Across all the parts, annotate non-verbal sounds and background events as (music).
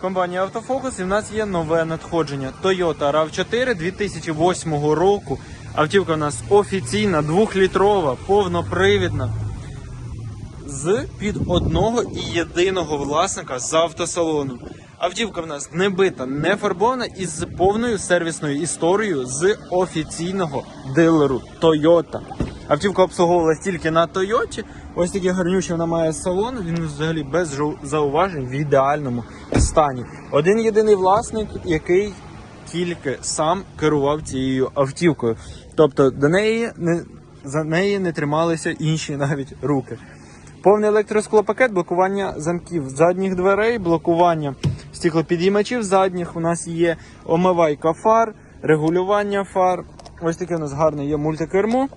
компанія Автофокус і в нас є нове надходження Toyota RAV4 2008 року. Автівка у нас офіційна, двохлітрова, повнопривідна. З під одного і єдиного власника з автосалону. Автівка в нас не бита, не фарбована і з повною сервісною історією з офіційного дилеру Toyota. Автівка обслуговувалась тільки на Тойоті. Ось такий гарнючий вона має салон. Він взагалі без зауважень в ідеальному стані. Один єдиний власник, який тільки сам керував цією автівкою. Тобто до неї не за неї не трималися інші (laughs) навіть руки. Повний електросклопакет, блокування замків задніх дверей, блокування стіклопідіймачів задніх. У нас є омивайка фар, регулювання фар. Ось таке у нас гарне є мультикермо.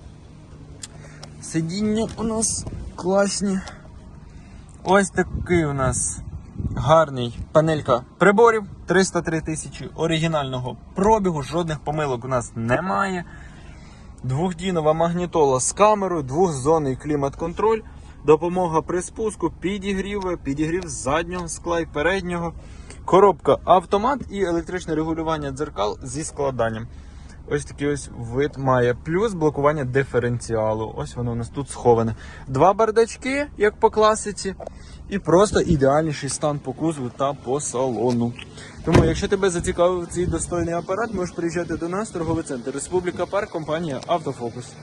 Сидіння у нас класні. Ось такий у нас гарний панелька приборів. 303 тисячі оригінального пробігу. Жодних помилок у нас немає. Двохдінова магнітола з камерою, двохзонний клімат-контроль, допомога при спуску, підігріви, підігрів заднього скла і переднього, коробка автомат і електричне регулювання дзеркал зі складанням. Ось такий ось вид має. Плюс блокування диференціалу. Ось воно у нас тут сховане. Два бардачки, як по класиці, і просто ідеальніший стан по кузову та по салону. Тому, якщо тебе зацікавив цей достойний апарат, можеш приїжджати до нас, торговий центр Республіка Парк, компанія Автофокус.